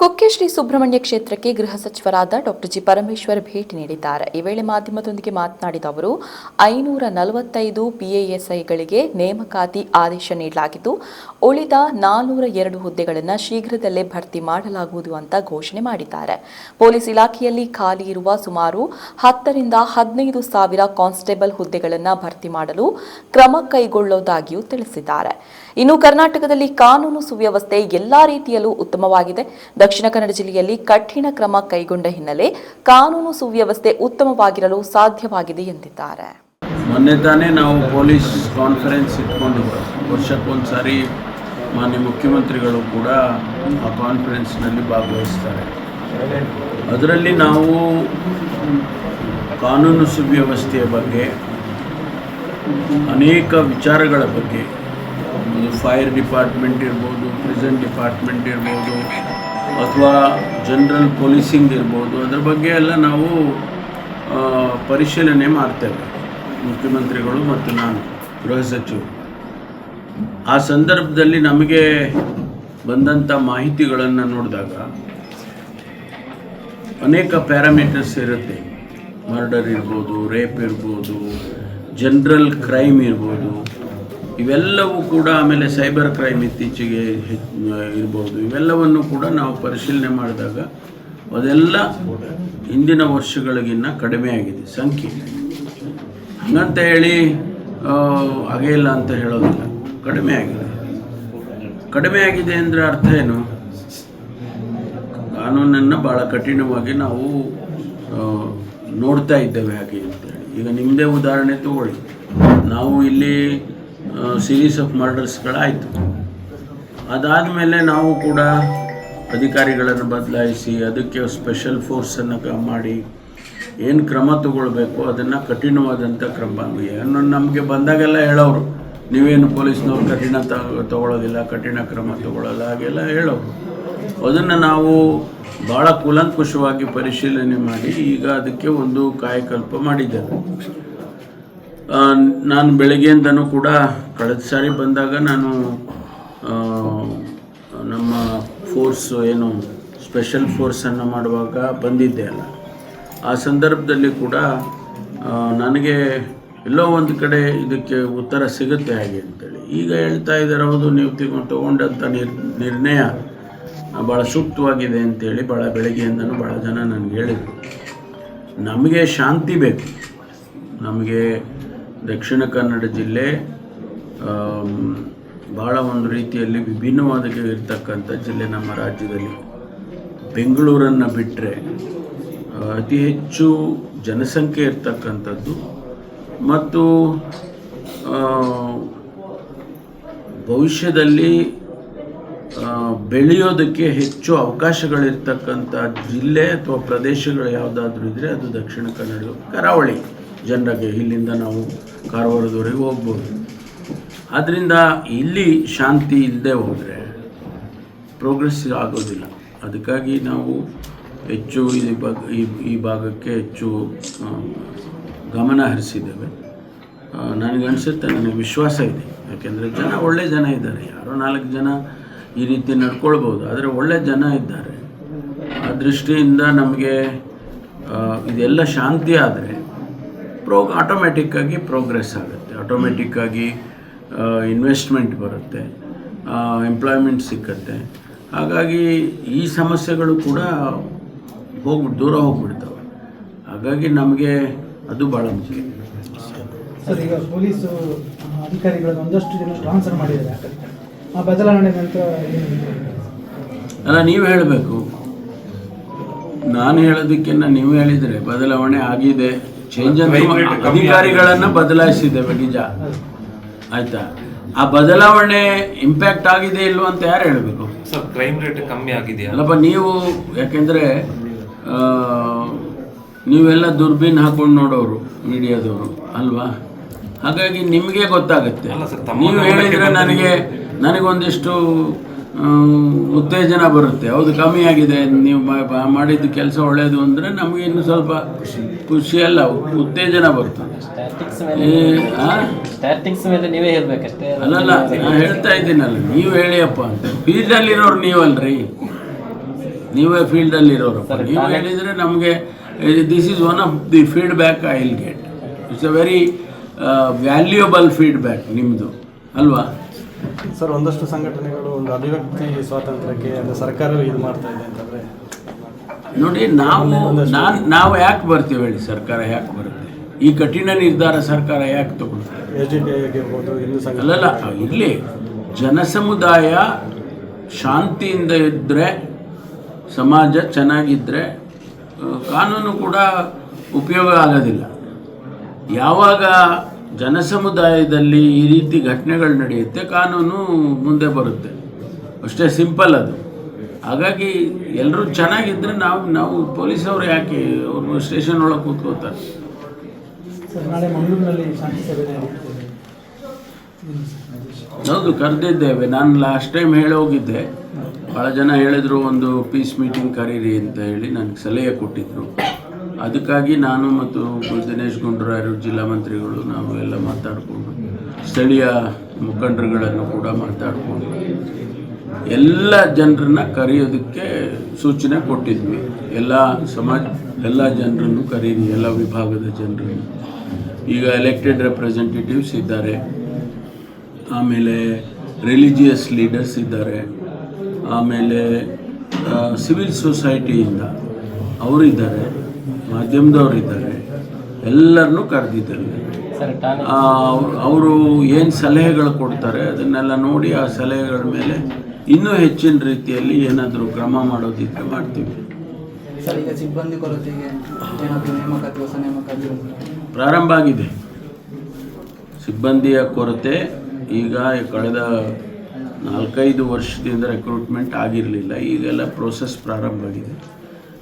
ಕುಕ್ಕೆ ಶ್ರೀ ಸುಬ್ರಹ್ಮಣ್ಯ ಕ್ಷೇತ್ರಕ್ಕೆ ಗೃಹ ಸಚಿವರಾದ ಡಾಕ್ಟರ್ ಜಿ ಪರಮೇಶ್ವರ್ ಭೇಟಿ ನೀಡಿದ್ದಾರೆ. ಈ ವೇಳೆ ಮಾಧ್ಯಮದೊಂದಿಗೆ ಮಾತನಾಡಿದ ಅವರು, ಐನೂರ ನಲವತ್ತೈದು ಪಿಎಎಸ್ಐಗಳಿಗೆ ನೇಮಕಾತಿ ಆದೇಶ ನೀಡಲಾಗಿದ್ದು, ಉಳಿದ ನಾನೂರ ಎರಡು ಹುದ್ದೆಗಳನ್ನು ಶೀಘ್ರದಲ್ಲೇ ಭರ್ತಿ ಮಾಡಲಾಗುವುದು ಅಂತ ಘೋಷಣೆ ಮಾಡಿದ್ದಾರೆ. ಪೊಲೀಸ್ ಇಲಾಖೆಯಲ್ಲಿ ಖಾಲಿ ಇರುವ ಸುಮಾರು ಹತ್ತರಿಂದ ಹದಿನೈದು ಸಾವಿರ ಕಾನ್ಸ್ಟೇಬಲ್ ಹುದ್ದೆಗಳನ್ನು ಭರ್ತಿ ಮಾಡಲು ಕ್ರಮ ಕೈಗೊಳ್ಳುವುದಾಗಿಯೂ ತಿಳಿಸಿದ್ದಾರೆ. ಇನ್ನು ಕರ್ನಾಟಕದಲ್ಲಿ ಕಾನೂನು ಸುವ್ಯವಸ್ಥೆ ಎಲ್ಲಾ ರೀತಿಯಲ್ಲೂ ಉತ್ತಮವಾಗಿದೆ. ದಕ್ಷಿಣ ಕನ್ನಡ ಜಿಲ್ಲೆಯಲ್ಲಿ ಕಠಿಣ ಕ್ರಮ ಕೈಗೊಂಡ ಹಿನ್ನೆಲೆ ಕಾನೂನು ಸುವ್ಯವಸ್ಥೆ ಉತ್ತಮವಾಗಿರಲು ಸಾಧ್ಯವಾಗಿದೆ ಎಂದಿದ್ದಾರೆ. ಮೊನ್ನೆ ತಾನೇ ನಾವು ಪೊಲೀಸ್ ಕಾನ್ಫರೆನ್ಸ್ ಇಟ್ಕೊಂಡು ವರ್ಷಕ್ಕೊಂದು ಸಾರಿ ಮಾನ್ಯ ಮುಖ್ಯಮಂತ್ರಿಗಳು ಕೂಡ ಆ ಕಾನ್ಫರೆನ್ಸ್ನಲ್ಲಿ ಭಾಗವಹಿಸ್ತಾರೆ. ಅದರಲ್ಲಿ ನಾವು ಕಾನೂನು ಸುವ್ಯವಸ್ಥೆಯ ಬಗ್ಗೆ ಅನೇಕ ವಿಚಾರಗಳ ಬಗ್ಗೆ ಫೈರ್ ಡಿಪಾರ್ಟ್ಮೆಂಟ್ ಇರ್ಬೋದು ಪ್ರಿಸನ್ ಡಿಪಾರ್ಟ್ಮೆಂಟ್ ಇರ್ಬೋದು, ಅಥವಾ ಜನರಲ್ ಪೊಲೀಸಿಂಗ್ ಇರ್ಬೋದು, ಅದ್ರ ಬಗ್ಗೆ ಎಲ್ಲ ನಾವು ಪರಿಶೀಲನೆ ಮಾಡ್ತೇವೆ, ಮುಖ್ಯಮಂತ್ರಿಗಳು ಮತ್ತು ನಾನು, ಗೃಹ ಸಚಿವರು. ಆ ಸಂದರ್ಭದಲ್ಲಿ ನಮಗೆ ಬಂದಂಥ ಮಾಹಿತಿಗಳನ್ನು ನೋಡಿದಾಗ, ಅನೇಕ ಪ್ಯಾರಾಮೀಟರ್ಸ್ ಇರುತ್ತೆ. ಮರ್ಡರ್ ಇರ್ಬೋದು ರೇಪ್ ಇರ್ಬೋದು ಜನರಲ್ ಕ್ರೈಮ್ ಇರ್ಬೋದು ಇವೆಲ್ಲವೂ ಕೂಡ ಆಮೇಲೆ ಸೈಬರ್ ಕ್ರೈಮ್ ಇತ್ತೀಚೆಗೆ ಇರ್ಬೋದು. ಇವೆಲ್ಲವನ್ನು ಕೂಡ ನಾವು ಪರಿಶೀಲನೆ ಮಾಡಿದಾಗ ಅದೆಲ್ಲ ಹಿಂದಿನ ವರ್ಷಗಳಿಗಿನ್ನ ಕಡಿಮೆ ಆಗಿದೆ, ಸಂಖ್ಯೆ. ಹಂಗಂತ ಹೇಳಿ ಹಾಗೇ ಇಲ್ಲ ಅಂತ ಹೇಳೋದಿಲ್ಲ. ಕಡಿಮೆ ಆಗಿದೆ. ಕಡಿಮೆ ಆಗಿದೆ ಅಂದರೆ ಅರ್ಥ ಏನು? ಕಾನೂನನ್ನು ಭಾಳ ಕಠಿಣವಾಗಿ ನಾವು ನೋಡ್ತಾ ಇದ್ದೇವೆ ಹಾಗೆ ಅಂತೇಳಿ ಈಗ ನಿಮ್ಮದೇ ಉದಾಹರಣೆ ತಗೊಳ್ಳಿ. ನಾವು ಇಲ್ಲಿ ಸೀರೀಸ್ ಆಫ್ ಮರ್ಡರ್ಸ್ಗಳಾಯಿತು ಅದಾದಮೇಲೆ ನಾವು ಕೂಡ ಅಧಿಕಾರಿಗಳನ್ನು ಬದಲಾಯಿಸಿ ಅದಕ್ಕೆ ಸ್ಪೆಷಲ್ ಫೋರ್ಸನ್ನು ಮಾಡಿ ಏನು ಕ್ರಮ ತಗೊಳ್ಬೇಕು ಅದನ್ನು ಕಠಿಣವಾದಂಥ ಕ್ರಮ ಏನು ನಮಗೆ ಬಂದಾಗೆಲ್ಲ ಹೇಳೋರು, ನೀವೇನು ಪೊಲೀಸ್ನವ್ರು ಕಠಿಣ ತಗೊಳ್ಳೋದಿಲ್ಲ ಕಠಿಣ ಕ್ರಮ ತಗೊಳ್ಳೋಲ್ಲ ಹಾಗೆಲ್ಲ ಹೇಳೋರು. ಅದನ್ನು ನಾವು ಭಾಳ ಕೂಲಂಕುಷವಾಗಿ ಪರಿಶೀಲನೆ ಮಾಡಿ ಈಗ ಅದಕ್ಕೆ ಒಂದು ಕಾಯಕಲ್ಪ ಮಾಡಿದ್ದೇವೆ. ನಾನು ಬೆಳಗ್ಗೆಯಿಂದನೂ ಕೂಡ ಕಳೆದ ಸಾರಿ ಬಂದಾಗ ನಾನು ನಮ್ಮ ಫೋರ್ಸ್ ಏನು ಸ್ಪೆಷಲ್ ಫೋರ್ಸನ್ನು ಮಾಡುವಾಗ ಬಂದಿದ್ದೆ ಅಲ್ಲ. ಆ ಸಂದರ್ಭದಲ್ಲಿ ಕೂಡ ನನಗೆ ಎಲ್ಲೋ ಒಂದು ಕಡೆ ಇದಕ್ಕೆ ಉತ್ತರ ಸಿಗುತ್ತೆ ಹಾಗೆ ಅಂತೇಳಿ. ಈಗ ಹೇಳ್ತಾ ಇದ್ದಾರೆ, ಹೌದು, ನೀವು ತಗೊಂಡು ತೊಗೊಂಡಂಥ ನಿರ್, ನಿರ್ಣಯ ಭಾಳ ಸೂಕ್ತವಾಗಿದೆ ಅಂತೇಳಿ ಭಾಳ ಬೆಳಗ್ಗೆಯಿಂದನೂ ಭಾಳ ಜನ ನನಗೆ ಹೇಳಿದರು. ನಮಗೆ ಶಾಂತಿ ಬೇಕು. ನಮಗೆ ದಕ್ಷಿಣ ಕನ್ನಡ ಜಿಲ್ಲೆ ಭಾಳ ಒಂದು ರೀತಿಯಲ್ಲಿ ವಿಭಿನ್ನವಾದ ಇರ್ತಕ್ಕಂಥ ಜಿಲ್ಲೆ ನಮ್ಮ ರಾಜ್ಯದಲ್ಲಿ. ಬೆಂಗಳೂರನ್ನು ಬಿಟ್ಟರೆ ಅತಿ ಹೆಚ್ಚು ಜನಸಂಖ್ಯೆ ಇರ್ತಕ್ಕಂಥದ್ದು ಮತ್ತು ಭವಿಷ್ಯದಲ್ಲಿ ಬೆಳೆಯೋದಕ್ಕೆ ಹೆಚ್ಚು ಅವಕಾಶಗಳಿರ್ತಕ್ಕಂಥ ಜಿಲ್ಲೆ ಅಥವಾ ಪ್ರದೇಶಗಳು ಯಾವುದಾದ್ರೂ ಇದ್ದರೆ ಅದು ದಕ್ಷಿಣ ಕನ್ನಡ, ಕರಾವಳಿ. ಜನರಿಗೆ ಇಲ್ಲಿಂದ ನಾವು ಕಾರವಾರದವರೆಗೆ ಹೋಗ್ಬೋದು. ಆದ್ದರಿಂದ ಇಲ್ಲಿ ಶಾಂತಿ ಇಲ್ಲದೆ ಹೋದರೆ ಪ್ರೋಗ್ರೆಸ್ ಆಗೋದಿಲ್ಲ. ಅದಕ್ಕಾಗಿ ನಾವು ಹೆಚ್ಚು ಈ ಭಾಗ, ಈ ಭಾಗಕ್ಕೆ ಹೆಚ್ಚು ಗಮನ ಹರಿಸಿದ್ದೇವೆ. ನನಗೆ ಅನಿಸುತ್ತೆ, ನನಗೆ ವಿಶ್ವಾಸ ಇದೆ. ಯಾಕೆಂದರೆ ಜನ, ಒಳ್ಳೆ ಜನ ಇದ್ದಾರೆ. ಯಾರೋ ನಾಲ್ಕು ಜನ ಈ ರೀತಿ ನಡ್ಕೊಳ್ಬೋದು. ಆದರೆ ಒಳ್ಳೆ ಜನ ಇದ್ದಾರೆ. ಆ ದೃಷ್ಟಿಯಿಂದ ನಮಗೆ ಇದೆಲ್ಲ ಶಾಂತಿ ಆದರೆ ಪ್ರೋ ಆಟೋಮೆಟಿಕ್ಕಾಗಿ ಪ್ರೋಗ್ರೆಸ್ ಆಗುತ್ತೆ. ಆಟೋಮೆಟಿಕ್ಕಾಗಿ ಇನ್ವೆಸ್ಟ್ಮೆಂಟ್ ಬರುತ್ತೆ. ಎಂಪ್ಲಾಯ್ಮೆಂಟ್ ಸಿಕ್ಕತ್ತೆ. ಹಾಗಾಗಿ ಈ ಸಮಸ್ಯೆಗಳು ಕೂಡ ಹೋಗ್ಬಿಟ್ಟು ದೂರ ಹೋಗ್ಬಿಡ್ತವೆ. ಹಾಗಾಗಿ ನಮಗೆ ಅದು ಭಾಳ ಮುಖ್ಯ. ಸರ್ ಈಗ ಪೊಲೀಸು ಅಧಿಕಾರಿಗಳು ಅಧಿಕಾರಿಗಳನ್ನು ಒಂದಷ್ಟು ಜನ ಟ್ರಾನ್ಸ್ಫರ್ ಮಾಡಿದ್ದಾರೆ. ಆ ಬದಲಾವಣೆ ನಂತರ ಅಲ್ಲ ನೀವು ಹೇಳಬೇಕು. ನಾನು ಹೇಳೋದಕ್ಕಿಂತ ನೀವು ಹೇಳಿದರೆ ಬದಲಾವಣೆ ಆಗಿದೆ. ಚೇಂಜ್ ಅಂತ ಅಧಿಕಾರಿಗಳನ್ನು ಬದಲಾಯಿಸಿದ್ದೇವೆ ನಿಜ. ಆಯ್ತಾ? ಆ ಬದಲಾವಣೆ ಇಂಪ್ಯಾಕ್ಟ್ ಆಗಿದೆ ಇಲ್ವೋ ಅಂತ ಯಾರು ಹೇಳಬೇಕು? ಸರ್ ಕ್ರೈಮ್ ರೇಟ್ ಕಮ್ಮಿ ಆಗಿದೆ ಅಲ್ಲಪ್ಪ ನೀವು ಯಾಕೆಂದ್ರೆ ನೀವೆಲ್ಲ ದುರ್ಬೀನ್ ಹಾಕೊಂಡು ನೋಡೋರು ಮೀಡಿಯಾದವರು ಅಲ್ವಾ? ಹಾಗಾಗಿ ನಿಮಗೆ ಗೊತ್ತಾಗುತ್ತೆ. ನೀವು ಹೇಳಿದ್ರೆ ನನಗೆ ನನಗೊಂದಿಷ್ಟು ಉತ್ತೇಜನ ಬರುತ್ತೆ. ಹೌದು ಕಮ್ಮಿ ಆಗಿದೆ. ನೀವು ಮಾಡಿದ್ದು ಕೆಲಸ ಒಳ್ಳೆಯದು ಅಂದರೆ ನಮಗೆ ಇನ್ನು ಸ್ವಲ್ಪ ಖುಷಿ. ಅಲ್ಲ ಉತ್ತೇಜನ ಬರ್ತದೆ ಸ್ಟ್ಯಾಟಿಕ್ಸ್ ಏ, ಮೇಲೆ ಆ? ಸ್ಟ್ಯಾಟಿಕ್ಸ್ ಮೇಲೆ ನೀವೇ ಹೇಳ್ಬೇಕಷ್ಟೇ? ಅಲ್ಲಲ್ಲ ನಾನು ಹೇಳ್ತಾ ಇದ್ದೀನಲ್ಲ ನೀವು ಹೇಳಿಯಪ್ಪ ಅಂತ. ಫೀಲ್ಡಲ್ಲಿರೋರು ನೀವಲ್ರಿ. ನೀವೇ ಫೀಲ್ಡಲ್ಲಿರೋರು ನೀವು ಹೇಳಿದರೆ ನಮಗೆ this is one of the feedback I will get it's a very valuable feedback ನಿಮ್ಮದು ಅಲ್ವಾ? ಸರ್ ಒಂದಷ್ಟು ಸಂಘಟನೆಗಳು ಒಂದು ಅಭಿವ್ಯಕ್ತಿ ಸ್ವಾತಂತ್ರ್ಯಕ್ಕೆ ಅಂದರೆ ಸರ್ಕಾರ ಇದು ಮಾಡ್ತಾ ಇದೆ ಅಂತಂದರೆ? ನೋಡಿ ನಾವು ನಾನು ನಾವು ಯಾಕೆ ಬರ್ತೀವಿ ಹೇಳಿ? ಸರ್ಕಾರ ಯಾಕೆ ಬರುತ್ತೆ? ಈ ಕಠಿಣ ನಿರ್ಧಾರ ಸರ್ಕಾರ ಯಾಕೆ ತಗೊಳ್ತಾರೆ ಎಸ್ ಡಿ ಟಿ ಆಗಿರ್ಬೋದು ಹಿಂದೂ ಸಂಘ ಅಲ್ಲಲ್ಲ ಇಲ್ಲಿ ಜನಸಮುದಾಯ ಶಾಂತಿಯಿಂದ ಇದ್ದರೆ ಸಮಾಜ ಚೆನ್ನಾಗಿದ್ದರೆ ಕಾನೂನು ಕೂಡ ಉಪಯೋಗ ಆಗೋದಿಲ್ಲ. ಯಾವಾಗ ಜನಸಮುದಾಯದಲ್ಲಿ ಈ ರೀತಿ ಘಟನೆಗಳು ನಡೆಯುತ್ತೆ ಕಾನೂನು ಮುಂದೆ ಬರುತ್ತೆ. ಅಷ್ಟೇ ಸಿಂಪಲ್ ಅದು. ಹಾಗಾಗಿ ಎಲ್ಲರೂ ಚೆನ್ನಾಗಿದ್ದರೆ ನಾವು ನಾವು ಪೊಲೀಸವ್ರು ಯಾಕೆ ಅವರು ಸ್ಟೇಷನ್ ಒಳಗೆ ಕೂತ್ಕೋತಾರೆ? ಹೌದು ಕರೆದಿದ್ದೇವೆ. ನಾನು ಲಾಸ್ಟ್ ಟೈಮ್ ಹೇಳಿ ಹೋಗಿದ್ದೆ. ಭಾಳ ಜನ ಹೇಳಿದ್ರು ಒಂದು ಪೀಸ್ ಮೀಟಿಂಗ್ ಕರೀರಿ ಅಂತ ಹೇಳಿ ನನಗೆ ಸಲಹೆ ಕೊಟ್ಟಿದ್ರು. ಅದಕ್ಕಾಗಿ ನಾನು ಮತ್ತು ದಿನೇಶ್ ಗುಂಡೂರಾಯರು ಜಿಲ್ಲಾ ಮಂತ್ರಿಗಳು ನಾವು ಎಲ್ಲ ಮಾತಾಡಿಕೊಂಡು ಸ್ಥಳೀಯ ಮುಖಂಡರುಗಳನ್ನು ಕೂಡ ಮಾತಾಡಿಕೊಂಡು ಎಲ್ಲ ಜನರನ್ನ ಕರೆಯೋದಕ್ಕೆ ಸೂಚನೆ ಕೊಟ್ಟಿದ್ವಿ. ಎಲ್ಲ ಸಮಾಜ, ಎಲ್ಲ ಜನರನ್ನು ಕರೀರಿ, ಎಲ್ಲ ವಿಭಾಗದ ಜನರನ್ನು. ಈಗ ಎಲೆಕ್ಟೆಡ್ ರೆಪ್ರೆಸೆಂಟೇಟಿವ್ಸ್ ಇದ್ದಾರೆ. ಆಮೇಲೆ ರಿಲಿಜಿಯಸ್ ಲೀಡರ್ಸ್ ಇದ್ದಾರೆ. ಆಮೇಲೆ ಸಿವಿಲ್ ಸೊಸೈಟಿಯಿಂದ ಅವರಿದ್ದಾರೆ. ಮಾಧ್ಯಮದವ್ರು ಇದ್ದಾರೆ. ಎಲ್ಲರನ್ನೂ ಕರೆದಿದ್ದಾರೆ. ಸರ್ ಅವರು ಏನು ಸಲಹೆಗಳು ಕೊಡ್ತಾರೆ ಅದನ್ನೆಲ್ಲ ನೋಡಿ ಆ ಸಲಹೆಗಳ ಮೇಲೆ ಇನ್ನೂ ಹೆಚ್ಚಿನ ರೀತಿಯಲ್ಲಿ ಏನಾದರೂ ಕ್ರಮ ಮಾಡೋದಿದ್ರೆ ಮಾಡ್ತೀವಿ. ಸರ್ ಸಿಬ್ಬಂದಿ ಕೊರತೆಗೆ ಪ್ರಾರಂಭ ಆಗಿದೆ. ಸಿಬ್ಬಂದಿಯ ಕೊರತೆ ಈಗ ಕಳೆದ ನಾಲ್ಕೈದು ವರ್ಷದಿಂದ ರೆಕ್ರೂಟ್ಮೆಂಟ್ ಆಗಿರಲಿಲ್ಲ. ಈಗೆಲ್ಲ ಪ್ರೋಸೆಸ್ ಪ್ರಾರಂಭ ಆಗಿದೆ.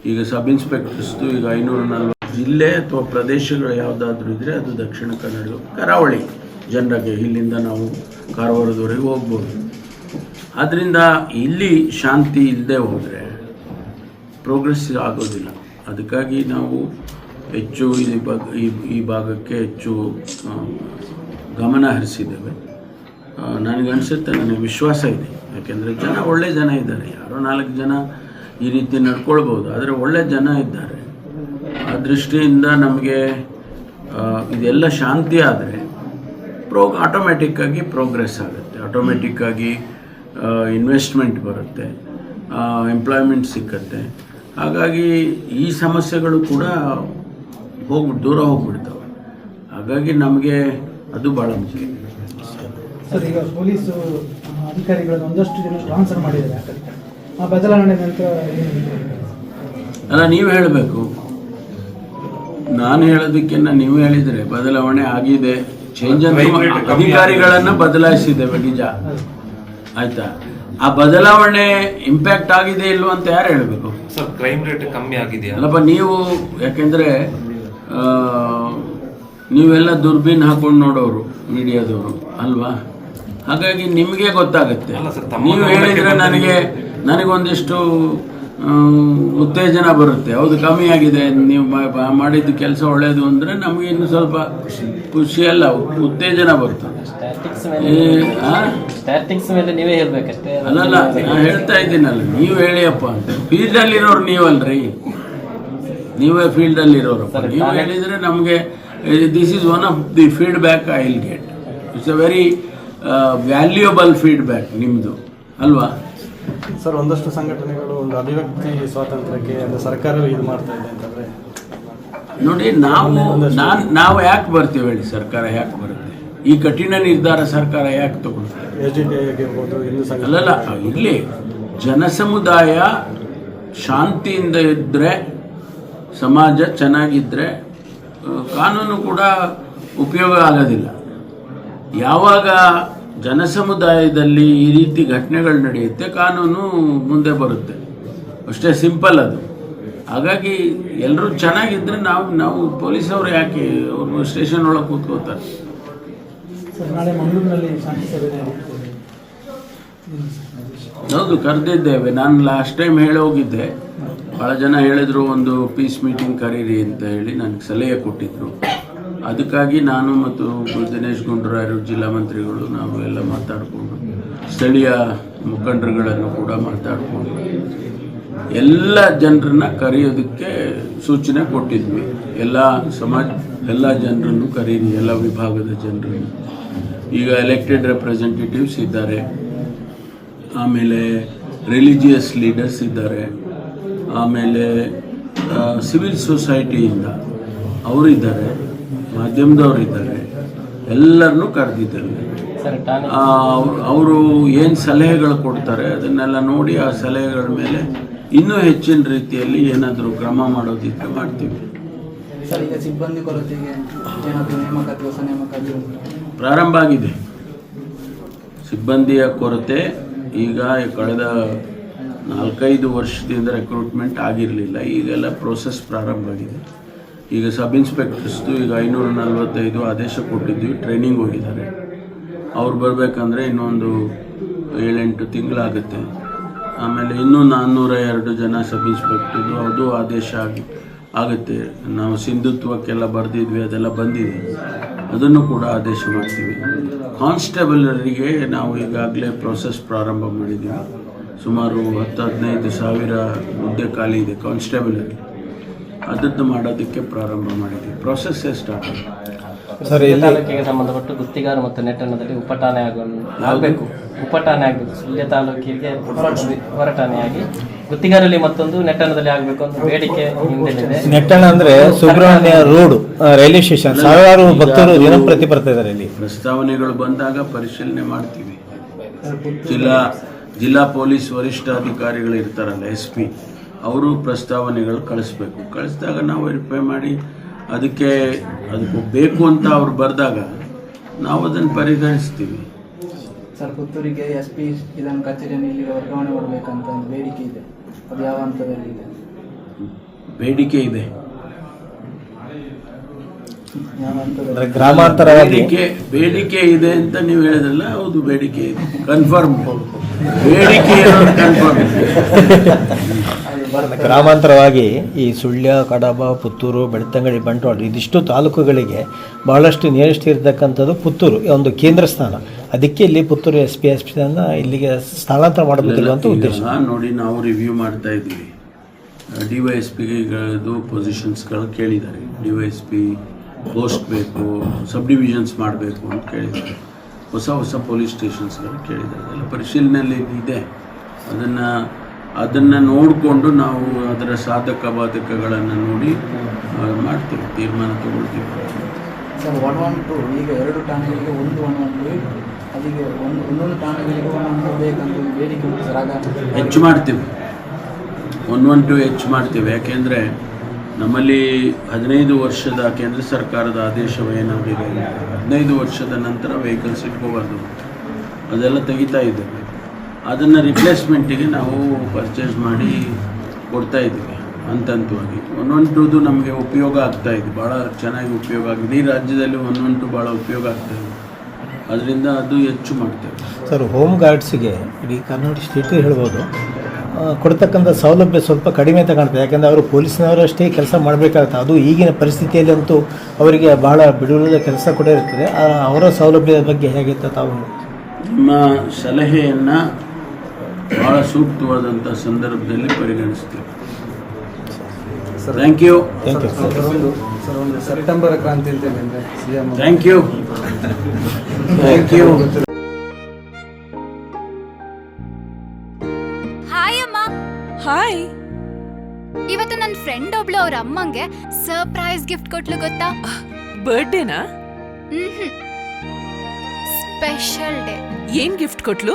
ಈಗ ಸಬ್ ಇನ್ಸ್ಪೆಕ್ಟರ್ಸ್ದು ಈಗ ಐನೂರ ನಲ್ವತ್ತು ಜಿಲ್ಲೆ ಅಥವಾ ಪ್ರದೇಶಗಳು ಯಾವುದಾದ್ರೂ ಇದ್ದರೆ ಅದು ದಕ್ಷಿಣ ಕನ್ನಡ, ಕರಾವಳಿ ಜನರಿಗೆ ಇಲ್ಲಿಂದ ನಾವು ಕಾರವಾರದವರೆಗೆ ಹೋಗ್ಬೋದು. ಆದ್ದರಿಂದ ಇಲ್ಲಿ ಶಾಂತಿ ಇಲ್ಲದೆ ಹೋದರೆ ಪ್ರೋಗ್ರೆಸ್ ಆಗೋದಿಲ್ಲ. ಅದಕ್ಕಾಗಿ ನಾವು ಹೆಚ್ಚು ಈ ಭಾಗ, ಈ ಭಾಗಕ್ಕೆ ಹೆಚ್ಚು ಗಮನ ಹರಿಸಿದ್ದೇವೆ. ನನಗನ್ಸುತ್ತೆ ನನಗೆ ವಿಶ್ವಾಸ ಇದೆ. ಯಾಕೆಂದರೆ ಜನ ಒಳ್ಳೆ ಜನ ಇದ್ದಾರೆ. ಯಾರೋ ನಾಲ್ಕು ಜನ ಈ ರೀತಿ ನಡ್ಕೊಳ್ಬೋದು. ಆದರೆ ಒಳ್ಳೆ ಜನ ಇದ್ದಾರೆ. ಆ ದೃಷ್ಟಿಯಿಂದ ನಮಗೆ ಇದೆಲ್ಲ ಶಾಂತಿ ಆದರೆ ಪ್ರೋ ಆಟೋಮೆಟಿಕ್ಕಾಗಿ ಪ್ರೋಗ್ರೆಸ್ ಆಗುತ್ತೆ. ಆಟೋಮೆಟಿಕ್ಕಾಗಿ ಇನ್ವೆಸ್ಟ್ಮೆಂಟ್ ಬರುತ್ತೆ. ಎಂಪ್ಲಾಯ್ಮೆಂಟ್ ಸಿಕ್ಕತ್ತೆ. ಹಾಗಾಗಿ ಈ ಸಮಸ್ಯೆಗಳು ಕೂಡ ಹೋಗ್ಬಿಟ್ಟು ದೂರ ಹೋಗ್ಬಿಡ್ತವೆ. ಹಾಗಾಗಿ ನಮಗೆ ಅದು ಭಾಳ ಮುಖ್ಯ. ಸರ್, ಈಗ ಪೊಲೀಸು ಅಧಿಕಾರಿಗಳನ್ನು ಒಂದಷ್ಟು ಜನ ಟ್ರಾನ್ಸ್ಫರ್ ಮಾಡಿದ್ದಾರೆ ಆ ಬದಲಾವಣೆ ನಂತರ ಅಲ್ಲ ನೀವು ಹೇಳಬೇಕು. ನಾನು ಹೇಳೋದಕ್ಕಿಂತ ನೀವು ಹೇಳಿದ್ರೆ ಬದಲಾವಣೆ ಆಗಿದೆ. ಚೇಂಜ್ ಅಧಿಕಾರಿಗಳನ್ನು ಬದಲಾಯಿಸಿದ್ದೇವೆ ನಿಜ. ಆಯ್ತಾ? ಆ ಬದಲಾವಣೆ ಇಂಪ್ಯಾಕ್ಟ್ ಆಗಿದೆ ಇಲ್ವೋ ಅಂತ ಯಾರು ಹೇಳಬೇಕು? ಸರ್ ಕ್ರೈಮ್ ರೇಟ್ ಕಮ್ಮಿ ಆಗಿದೆ ಅಲ್ಲಪ್ಪ ನೀವು ಯಾಕೆಂದ್ರೆ ಆ, ನೀವೆಲ್ಲ ದುರ್ಬೀನ್ ಹಾಕೊಂಡು ನೋಡೋರು ಮೀಡಿಯಾದವರು ಅಲ್ವಾ? ಹಾಗಾಗಿ ನಿಮಗೆ ಗೊತ್ತಾಗುತ್ತೆ. ನೀವು ಹೇಳಿದ್ರೆ ನನಗೆ ನನಗೊಂದಿಷ್ಟು ಉತ್ತೇಜನ ಬರುತ್ತೆ. ಹೌದು ಕಮ್ಮಿ ಆಗಿದೆ. ನೀವು ಮಾಡಿದ್ದು ಕೆಲಸ ಒಳ್ಳೆಯದು ಅಂದರೆ ನಮಗೆ ಇನ್ನು ಸ್ವಲ್ಪ ಖುಷಿ ಅಲ್ಲ ಉತ್ತೇಜನ ಬರುತ್ತೆ. ನೀವೇ ಹೇಳ್ಬೇಕಷ್ಟೇ? ಅಲ್ಲಲ್ಲ ನಾನು ಹೇಳ್ತಾ ಇದ್ದೀನಲ್ಲ ನೀವು ಹೇಳಿಯಪ್ಪ ಅಂತ. ಫೀಲ್ಡಲ್ಲಿರೋರು ನೀವಲ್ರಿ. ನೀವೇ ಫೀಲ್ಡಲ್ಲಿರೋರು. ನೀವು ಹೇಳಿದರೆ ನಮಗೆ this is one of the feedback I will get it's a very valuable feedback ನಿಮ್ಮದು ಅಲ್ವಾ? ಸರ್ ಒಂದಷ್ಟು ಸಂಘಟನೆಗಳು ಒಂದು ಅಭಿವ್ಯಕ್ತಿ ಸ್ವಾತಂತ್ರ್ಯಕ್ಕೆ ಅಂದರೆ ಸರ್ಕಾರ ಇದು ಮಾಡ್ತಾ ಇದೆ ಅಂತಂದರೆ? ನೋಡಿ ನಾವು ನಾನು ನಾವು ಯಾಕೆ ಬರ್ತೀವಿ ಹೇಳಿ? ಸರ್ಕಾರ ಯಾಕೆ ಬರುತ್ತೆ? ಈ ಕಠಿಣ ನಿರ್ಧಾರ ಸರ್ಕಾರ ಯಾಕೆ ತಗೊಳ್ತಾರೆ ಎಸ್ ಡಿ ಆಗಿರ್ಬೋದು ಹಿಂದೂ ಸಂಘ ಅಲ್ಲಲ್ಲ ಇಲ್ಲಿ ಜನಸಮುದಾಯ ಶಾಂತಿಯಿಂದ ಇದ್ದರೆ ಸಮಾಜ ಚೆನ್ನಾಗಿದ್ದರೆ ಕಾನೂನು ಕೂಡ ಉಪಯೋಗ ಆಗೋದಿಲ್ಲ. ಯಾವಾಗ ಜನಸಮುದಾಯದಲ್ಲಿ ಈ ರೀತಿ ಘಟನೆಗಳು ನಡೆಯುತ್ತೆ ಕಾನೂನು ಮುಂದೆ ಬರುತ್ತೆ. ಅಷ್ಟೇ ಸಿಂಪಲ್ ಅದು. ಹಾಗಾಗಿ ಎಲ್ಲರೂ ಚೆನ್ನಾಗಿದ್ದರೆ ನಾವು ನಾವು ಪೊಲೀಸವ್ರು ಯಾಕೆ ಅವರು ಸ್ಟೇಷನ್ ಒಳಗೆ ಕೂತ್ಕೋತಾರೆ? ಹೌದು ಕರೆದಿದ್ದೇವೆ. ನಾನು ಲಾಸ್ಟ್ ಟೈಮ್ ಹೇಳಿ ಹೋಗಿದ್ದೆ. ಭಾಳ ಜನ ಹೇಳಿದ್ರು ಒಂದು ಪೀಸ್ ಮೀಟಿಂಗ್ ಕರೀರಿ ಅಂತ ಹೇಳಿ ನನಗೆ ಸಲಹೆ ಕೊಟ್ಟಿದ್ರು. ಅದಕ್ಕಾಗಿ ನಾನು ಮತ್ತು ದಿನೇಶ್ ಗುಂಡೂರಾಯರು, ಜಿಲ್ಲಾ ಮಂತ್ರಿಗಳು ನಾವು ಎಲ್ಲ ಮಾತಾಡಿಕೊಂಡು, ಸ್ಥಳೀಯ ಮುಖಂಡರುಗಳನ್ನು ಕೂಡ ಮಾತಾಡಿಕೊಂಡು, ಎಲ್ಲ ಜನರನ್ನ ಕರೆಯೋದಕ್ಕೆ ಸೂಚನೆ ಕೊಟ್ಟಿದ್ವಿ. ಎಲ್ಲ ಸಮಾಜ, ಎಲ್ಲ ಜನರನ್ನು ಕರೀರಿ ಎಲ್ಲ ವಿಭಾಗದ ಜನರನ್ನು. ಈಗ ಎಲೆಕ್ಟೆಡ್ ರೆಪ್ರೆಸೆಂಟೇಟಿವ್ಸ್ ಇದ್ದಾರೆ. ಆಮೇಲೆ ರಿಲಿಜಿಯಸ್ ಲೀಡರ್ಸ್ ಇದ್ದಾರೆ. ಆಮೇಲೆ ಸಿವಿಲ್ ಸೊಸೈಟಿಯಿಂದ ಅವರಿದ್ದಾರೆ. ಮಾಧ್ಯಮದವ್ರು ಇದ್ದಾರೆ ಎಲ್ಲರನ್ನೂ ಕರೆದಿದ್ದೇವೆ ಅವರು ಏನು ಸಲಹೆಗಳು ಕೊಡ್ತಾರೆ ಅದನ್ನೆಲ್ಲ ನೋಡಿ ಆ ಸಲಹೆಗಳ ಮೇಲೆ ಇನ್ನೂ ಹೆಚ್ಚಿನ ರೀತಿಯಲ್ಲಿ ಏನಾದರೂ ಕ್ರಮ ಮಾಡೋದಿದ್ರೆ ಮಾಡ್ತೀವಿ. ಸರ್ ಸಿಬ್ಬಂದಿ ಕೊರತೆಗೆ ಪ್ರಾರಂಭ ಆಗಿದೆ. ಸಿಬ್ಬಂದಿಯ ಕೊರತೆ ಈಗ ಕಳೆದ ನಾಲ್ಕೈದು ವರ್ಷದಿಂದ ರೆಕ್ರೂಟ್ಮೆಂಟ್ ಆಗಿರಲಿಲ್ಲ. ಈಗೆಲ್ಲ ಪ್ರೋಸೆಸ್ ಪ್ರಾರಂಭ ಆಗಿದೆ. ಈಗ ಸಬ್ ಇನ್ಸ್ಪೆಕ್ಟರ್ಸ್ದು ಈಗ ಐನೂರ ನಲವತ್ತೈದು ಆದೇಶ ಕೊಟ್ಟಿದ್ವಿ ಟ್ರೈನಿಂಗ್ ಹೋಗಿದ್ದಾರೆ. ಅವ್ರು ಬರಬೇಕಂದ್ರೆ ಇನ್ನೊಂದು ಏಳೆಂಟು ತಿಂಗಳಾಗುತ್ತೆ. ಆಮೇಲೆ ಇನ್ನೂ ನಾನ್ನೂರ ಎರಡು ಜನ ಸಬ್ ಇನ್ಸ್ಪೆಕ್ಟರ್ದು, ಅದು ಆದೇಶ ಆಗಿ ಆಗುತ್ತೆ. ನಾವು ಸಿಂಧುತ್ವಕ್ಕೆಲ್ಲ ಬರೆದಿದ್ವಿ, ಅದೆಲ್ಲ ಬಂದಿದೆ. ಅದನ್ನು ಕೂಡ ಆದೇಶ ಮಾಡ್ತೀವಿ. ಕಾನ್ಸ್ಟೇಬಲರಿಗೆ ನಾವು ಈಗಾಗಲೇ ಪ್ರೋಸೆಸ್ ಪ್ರಾರಂಭ ಮಾಡಿದ್ದೀವಿ. ಸುಮಾರು ಹತ್ತು ಹದಿನೈದು ಸಾವಿರ ಹುದ್ದೆ ಖಾಲಿ ಇದೆ ಕಾನ್ಸ್ಟೇಬಲರಿಗೆ. ಅದನ್ನು ಮಾಡೋದಕ್ಕೆ ಪ್ರಾರಂಭ ಮಾಡಿದ್ದೀವಿ ಪ್ರೊಸೆಸ್ಸೇ ಸ್ಟಾರ್ಟ್ ಆಗಿದೆ ಸರ್ ತಾಲೂಕಿಗೆ ಸಂಬಂಧಪಟ್ಟು ಗುತ್ತಿಗಾರ ಮತ್ತು ನೆಟ್ಟಣದಲ್ಲಿ ಉಪಟಾಣೆ ಆಗುವ ಆಗಬೇಕು. ಉಪಟಾಣೆ ಆಗಬೇಕು. ಸುಳ್ಯ ತಾಲೂಕಿಗೆ ಹೊರಟಾಣೆಯಾಗಿ ಗುತ್ತಿಗಾರಲ್ಲಿ ಮತ್ತೊಂದು ನೆಟ್ಟಣದಲ್ಲಿ ಆಗಬೇಕು ಅಂತ ಬೇಡಿಕೆ ಹಿಂದೆ ನೆಟ್ಟಣ ಅಂದ್ರೆ ಸುಬ್ರಹ್ಮಣ್ಯ ರೋಡ್ ರೈಲ್ವೆ ಸ್ಟೇಷನ್. ಸಾವಿರಾರು ಭಕ್ತರು ದಿನಂಪ್ರತಿ ಬರ್ತಾ ಇದ್ದಾರೆ ಇಲ್ಲಿ. ಪ್ರಸ್ತಾವನೆಗಳು ಬಂದಾಗ ಪರಿಶೀಲನೆ ಮಾಡ್ತೀವಿ. ಜಿಲ್ಲಾ ಜಿಲ್ಲಾ ಪೊಲೀಸ್ ವರಿಷ್ಠಾಧಿಕಾರಿಗಳು ಇರ್ತಾರಲ್ಲ ಎಸ್ ಪಿ. ಅವರು ಪ್ರಸ್ತಾವನೆಗಳು ಕಳಿಸ್ಬೇಕು. ಕಳಿಸಿದಾಗ ನಾವು ವೆರಿಫೈ ಮಾಡಿ ಅದಕ್ಕೆ ಅದಕ್ಕೆ ಬೇಕು ಅಂತ ಅವ್ರು ಬರೆದಾಗ ನಾವು ಅದನ್ನು ಪರಿಗಣಿಸ್ತೀವಿ ಸರ್ ಪುತ್ತೂರಿಗೆ ಎಸ್ ಪಿ ಇದನ್ನು ಕಚೇರಿಯನ್ನು ಇಲ್ಲಿ ವರ್ಗಾವಣೆ ಮಾಡಬೇಕಂತ ಒಂದು ಬೇಡಿಕೆ ಇದೆ. ಅದು ಯಾವ ಹಂತದಲ್ಲಿದೆ ಬೇಡಿಕೆ ಇದೆ. ಹಂತದಲ್ಲಿ? ಅಂದ್ರೆ ಗ್ರಾಮಾಂತರವಾಗಿ? ಬೇಡಿಕೆ ಬೇಡಿಕೆ ಇದೆ ಅಂತ ನೀವು ಹೇಳಿದ್ರಲ್ಲ ಹೌದು ಬೇಡಿಕೆ ಇದೆ. ಕನ್ಫರ್ಮ್ ಬೇಡಿಕೆ ಕನ್ಫರ್ಮ್ ಗ್ರಾಮಾಂತರವಾಗಿ ಈ ಸುಳ್ಯ ಕಡಬ ಪುತ್ತೂರು ಬೆಳ್ತಂಗಡಿ ಬಂಟ್ವಾಳ ಇದಿಷ್ಟು ತಾಲೂಕುಗಳಿಗೆ ಬಹಳಷ್ಟು ನಿಯರೆಸ್ಟ್ ಇರತಕ್ಕಂಥದ್ದು ಪುತ್ತೂರು ಒಂದು ಕೇಂದ್ರ ಸ್ಥಾನ. ಅದಕ್ಕೆ ಇಲ್ಲಿ Puttur S P S P ಇಲ್ಲಿಗೆ ಸ್ಥಳಾಂತರ ಮಾಡಬೇಕಿಲ್ಲ ಅಂತ ಉದ್ದೇಶ. ನೋಡಿ ನಾವು ರಿವ್ಯೂ ಮಾಡ್ತಾ ಇದ್ದೀವಿ ಡಿ ವೈ ಎಸ್ ಪಿಗಳದ್ದು ಪೊಸಿಷನ್ಸ್ಗಳು ಕೇಳಿದ್ದಾರೆ. D Y S P post ಬೇಕು ಸಬ್ ಡಿವಿಷನ್ಸ್ ಮಾಡಬೇಕು ಅಂತ ಕೇಳಿದ್ದಾರೆ. ಹೊಸ ಹೊಸ ಪೊಲೀಸ್ ಸ್ಟೇಷನ್ಸ್ಗಳು ಕೇಳಿದ್ದಾರೆ. ಅದೆಲ್ಲ ಪರಿಶೀಲನೆಯಲ್ಲಿ ಇದೆ. ಅದನ್ನು ಅದನ್ನು ನೋಡಿಕೊಂಡು ನಾವು ಅದರ ಸಾಧಕ ಬಾಧಕಗಳನ್ನು ನೋಡಿ ಮಾಡ್ತೀವಿ ತೀರ್ಮಾನ ತಗೊಳ್ತೀವಿ. ಸರ್ ಒನ್ ಒನ್ ಟು ಈಗ ಎರಡು ಠಾಣೆಗಳಿಗೆ ಒಂದು ಒನ್ ಒನ್ ಟು ಅಲ್ಲಿಗೆ ಒಂದು ಒಂದೊಂದು ಠಾಣೆಗಳಿಗೆ ಒನ್ ಒನ್ ಟು ಬೇಕಂತ ಬೇಡಿಕೆ ಉಂಟು ಸರ್ ಆಗ ಹೆಚ್ಚು ಮಾಡ್ತೀವಿ. ಒನ್ ಒನ್ ಟು ಹೆಚ್ಚು ಮಾಡ್ತೀವಿ. ಯಾಕೆಂದರೆ ನಮ್ಮಲ್ಲಿ ಹದಿನೈದು ವರ್ಷದ ಕೇಂದ್ರ ಸರ್ಕಾರದ ಆದೇಶವೇನಾಗಿದೆ ಹದಿನೈದು ವರ್ಷದ ನಂತರ ವೆಹಿಕಲ್ಸ್ ಇಟ್ಕೋಬಾರ್ದು ಅದೆಲ್ಲ ತೆಗಿತಾ ಇದ್ದೇವೆ. ಅದನ್ನು ರಿಪ್ಲೇಸ್ಮೆಂಟಿಗೆ ನಾವು ಪರ್ಚೇಸ್ ಮಾಡಿ ಕೊಡ್ತಾ ಇದ್ದೀವಿ ಅಂತಂತವಾಗಿ ಒಂದೊಂದು ಒನ್ ಒನ್ ಟೂದು ನಮಗೆ ಉಪಯೋಗ ಆಗ್ತಾ ಇದೆ ಭಾಳ ಚೆನ್ನಾಗಿ ಉಪಯೋಗ ಆಗಿದೆ. ಈ ರಾಜ್ಯದಲ್ಲಿ ಟು ಭಾಳ ಉಪಯೋಗ ಆಗ್ತಾ ಇದೆ. ಅದರಿಂದ ಅದು ಹೆಚ್ಚು ಮಾಡ್ತೇವೆ. ಸರ್ ಹೋಮ್ ಗಾರ್ಡ್ಸಿಗೆ ಇಡೀ ಕರ್ನಾಟಕ ಸ್ಟೇಟ್ ಹೇಳ್ಬೋದು ಕೊಡ್ತಕ್ಕಂಥ ಸೌಲಭ್ಯ ಸ್ವಲ್ಪ ಕಡಿಮೆ ತಗೊಳ್ತದೆ. ಯಾಕೆಂದರೆ ಅವರು ಪೊಲೀಸ್ನವರಷ್ಟೇ ಕೆಲಸ ಮಾಡಬೇಕಾಗುತ್ತೆ. ಅದು ಈಗಿನ ಪರಿಸ್ಥಿತಿಯಲ್ಲಂತೂ ಅವರಿಗೆ ಭಾಳ ಬಿಡುವುದ ಕೆಲಸ ಕೂಡ ಇರ್ತದೆ. ಅವರ ಸೌಲಭ್ಯದ ಬಗ್ಗೆ ಹೇಗಿತ್ತು ತಾವು? ನಿಮ್ಮ ಸಲಹೆಯನ್ನು ಭಾಳ ಸೂಕ್ತವಾದಂಥ ಸಂದರ್ಭದಲ್ಲಿ ಪರಿಗಣಿಸ್ತೇವೆ. ಥ್ಯಾಂಕ್ ಯು ಸೆಪ್ಟೆಂಬರ್ ಕ್ರಾಂತಿ ಅಂತ thank you thank you hi ಅಮ್ಮ. ಹಾಯ್ ಇವತ್ತು ನನ್ನ ಫ್ರೆಂಡ್ ಒಬ್ಳು ಅವ್ರ ಅಮ್ಮಂಗೆ ಸರ್ಪ್ರೈಸ್ ಗಿಫ್ಟ್ ಕೊಟ್ಲು ಗೊತ್ತಾ? ಬರ್ಡೇನಾ ಸ್ಪೆಷಲ್ ಡೇ ಏನ್ ಗಿಫ್ಟ್ ಕೊಟ್ಲು?